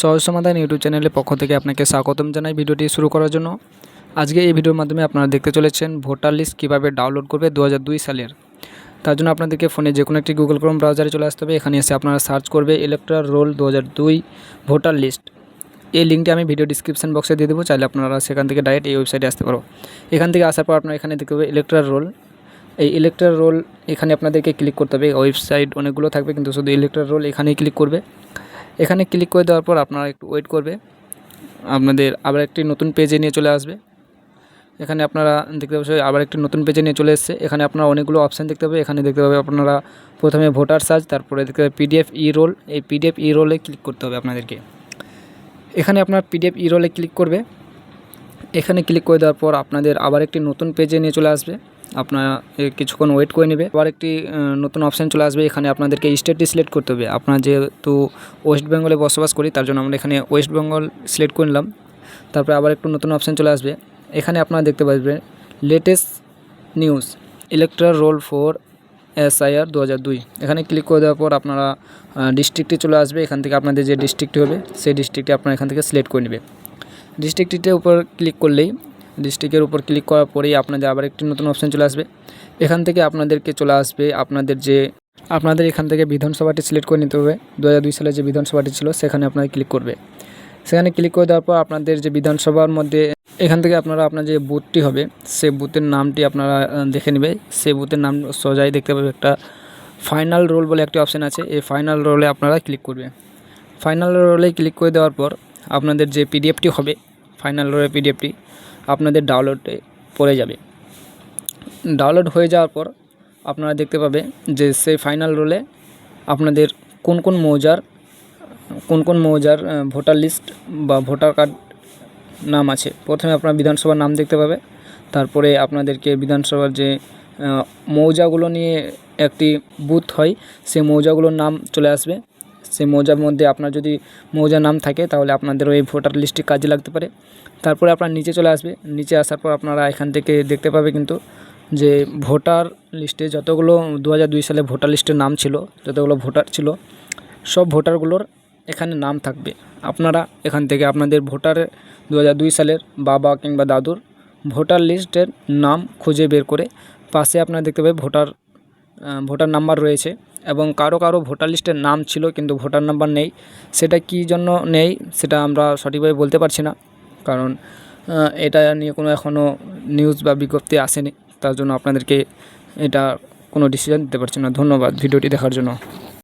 সহজ সমাধান ইউটিউব চ্যানেলের পক্ষ থেকে আপনাকে স্বাগতম জানাই ভিডিওটি শুরু করার জন্য। আজকে এই ভিডিওর মাধ্যমে আপনারা দেখতে চলেছেন ভোটার লিস্ট কীভাবে ডাউনলোড করবে দু হাজার দুই সালের। তার জন্য আপনাদেরকে ফোনে যে কোনো একটি গুগল ক্রোম ব্রাউজারে চলে আসতে হবে, এখানে এসে আপনারা সার্চ করবে ইলেকট্রাল রোল দু হাজার দুই ভোটার লিস্ট। এই লিঙ্কটি আমি ভিডিও ডিসক্রিপশন বক্সে দিয়ে দেবো, চাইলে আপনারা সেখান থেকে ডাইরেক্ট এই ওয়েবসাইটে আসতে পারো। এখান থেকে আসার পর আপনারা এখানে দেখতে পাবে ইলেকট্রাল রোল এই ইলেকট্রাল রোল এখানে আপনাদেরকে ক্লিক করতে হবে ওয়েবসাইট অনেকগুলো থাকবে, কিন্তু শুধু ইলেকট্রাল রোল এখানেই ক্লিক করবে। এখানে ক্লিক করে দেওয়ার পর আপনারা একটু ওয়েট করবে। আপনাদের আবার একটি নতুন পেজে নিয়ে চলে আসবে। এখানে আপনারা দেখতে পাচ্ছেন আবার একটি নতুন পেজে নিয়ে চলে এসেছে। এখানে আপনারা অনেকগুলো অপশান দেখতে পাবে এখানে দেখতে পাবে আপনারা প্রথমে ভোটার সার্চ তারপরে দেখতে পাবে পিডিএফ ই রোল এই পিডিএফ ই রোলে ক্লিক করতে হবে আপনাদেরকে। এখানে আপনার পিডিএফ ই রোলে ক্লিক করবে। এখানে ক্লিক করে দেওয়ার পর আপনাদের আবার একটি নতুন পেজে নিয়ে চলে আসবে। আপনারা কিছুক্ষণ ওয়েট করে নেবে। আবার একটি নতুন অপশান চলে আসবে, এখানে আপনাদেরকে স্টেটটি সিলেক্ট করতে হবে। আপনার যেহেতু ওয়েস্ট বেঙ্গলে বসবাস করি, তার জন্য আমরা এখানে ওয়েস্ট বেঙ্গল সিলেক্ট করে নিলাম। তারপরে আবার একটু নতুন অপশান চলে আসবে। এখানে আপনারা দেখতে পাবেন latest news electoral roll for SIR দু হাজার দুই। এখানে ক্লিক করে দেওয়ার পর আপনারা ডিস্ট্রিক্টে চলে আসবে। এখান থেকে আপনাদের যে ডিস্ট্রিক্টটি হবে, সেই ডিস্ট্রিক্টে আপনারা এখান থেকে সিলেক্ট করে নেবে। ডিস্ট্রিক্টটির উপর ক্লিক করলেই ডিস্ট্রিক্টের উপর ক্লিক করার পরেই আপনাদের আবার একটি নতুন অপশান চলে আসবে। এখান থেকে আপনাদেরকে চলে আসবে আপনাদের যে, আপনাদের এখান থেকে বিধানসভাটি সিলেক্ট করে নিতে হবে। দু হাজার দুই সালে যে বিধানসভাটি ছিল, সেখানে আপনারা ক্লিক করবে। সেখানে ক্লিক করে দেওয়ার পর আপনাদের যে বিধানসভার মধ্যে, এখান থেকে আপনারা আপনার যে বুথটি হবে, সে বুথের নামটি আপনারা দেখে নেবে। সেই বুথের নাম সোজাই দেখতে পাবে একটা ফাইনাল রোল বলে একটি অপশান আছে। এই ফাইনাল রোলে আপনারা ক্লিক করবে। ফাইনাল রোলে ক্লিক করে দেওয়ার পর আপনাদের যে পিডিএফটি হবে ফাইনাল রোলের পিডিএফটি আপনাদের ডাউনলোডে পড়ে যাবে। ডাউনলোড হয়ে যাওয়ার পর আপনারা দেখতে পাবে যে সেই ফাইনাল রোলে আপনাদের কোন কোন মৌজার, কোন কোন মৌজার ভোটার লিস্ট বা ভোটার কার্ড নাম আছে। প্রথমে আপনার বিধানসভার নাম দেখতে পাবে। তারপরে আপনাদেরকে বিধানসভার যে মৌজাগুলো নিয়ে একটি বুথ হয়, সেই মৌজাগুলোর নাম চলে আসবে। সেই মৌজার মধ্যে আপনার যদি মৌজার নাম থাকে, তাহলে আপনাদের ওই ভোটার লিস্টটি কাজে লাগতে পারে। তারপরে আপনার নিচে চলে আসবে। নিচে আসার পর আপনারা এখান থেকে দেখতে পাবে কিন্তু যে ভোটার লিস্টে যতগুলো দু সালে ভোটার লিস্টের নাম ছিল, যতগুলো ভোটার ছিল, সব ভোটারগুলোর এখানে নাম থাকবে। আপনারা এখান থেকে আপনাদের ভোটার দু সালের বাবা কিংবা দাদুর ভোটার লিস্টের নাম খুঁজে বের করে পাশে আপনারা দেখতে পাবেন ভোটার ভোটার নাম্বার রয়েছে এবং কারও কারও ভোটার লিস্টের নাম ছিল কিন্তু ভোটার নাম্বার নেই। সেটা কি জন্য নেই সেটা আমরা সঠিকভাবে বলতে পারছি না। কারণ এটা নিয়ে কোনো এখনও নিউজ বা বিজ্ঞপ্তি আসেনি। তার জন্য আপনাদেরকে এটা কোনো ডিসিশন দিতে পারছি না। ধন্যবাদ ভিডিওটি দেখার জন্য।